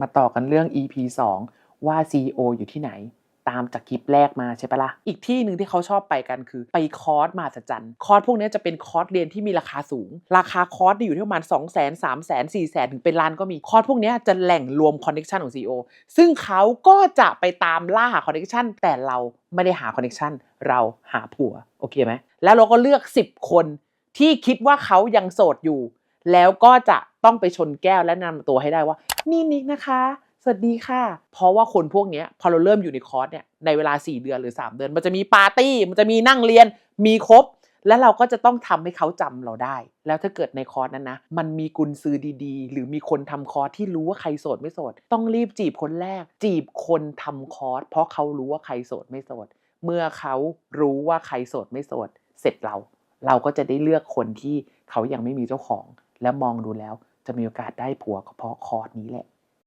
มาต่อกันเรื่อง EP 2 ว่า CEO อยู่ที่ไหน ตามจากคลิปแรกมาใช่ปะละ่ะ อีกที่หนึ่งที่เขาชอบไปกันคือ ไปคอร์สมหัศจรรย์คอร์สพวกนี้จะเป็นคอร์สเรียนที่มีราคาสูง ราคาคอร์สอยู่ที่ประมาณ 2 0 0 0 0 0 3 0 0 0 0 4 0 0 0 0 ถึงเป็นล้านก็มี คอร์สพวกนี้จะแหล่งรวมคอนเน t ชันของ CEO ซึ่งเขาก็จะไปตามล่าหาคอนเน t ชันแต่เราไม่ได้หาคอนเน t ชันเราหาผัวโอเคไหมแล้วเราก็เลือก 10 คนที่คิดว่าเขายังโสดอยู่ แล้วก็จะต้องไปชนแก้วและนำตัวให้ได้ว่า นี่นิกนะคะ สวัสดีค่ะ เพราะว่าคนพวกนี้พอเราเริ่มอยู่ในคอร์สเนี่ยในเวลา 4 เดือนหรือ 3 เดือน มันจะมีปาร์ตี้มันจะมีนั่งเรียนมีครบ แล้วเราก็จะต้องทำให้เขาจำเราได้ แล้วถ้าเกิดในคอร์สนั้นนะมันมีกุญซือดีๆ หรือมีคนทำคอร์สที่รู้ว่าใครโสดไม่โสด ต้องรีบจีบคนแรก จีบคนทำคอร์สเพราะเขารู้ว่าใครโสดไม่โสด เมื่อเขารู้ว่าใครโสดไม่โสด เสร็จเรา เราก็จะได้เลือกคนที่เขายังไม่มีเจ้าของ แล้วมองดูแล้วจะมีโอกาสได้ผัวก็เพราะคอร์สนี้แหละ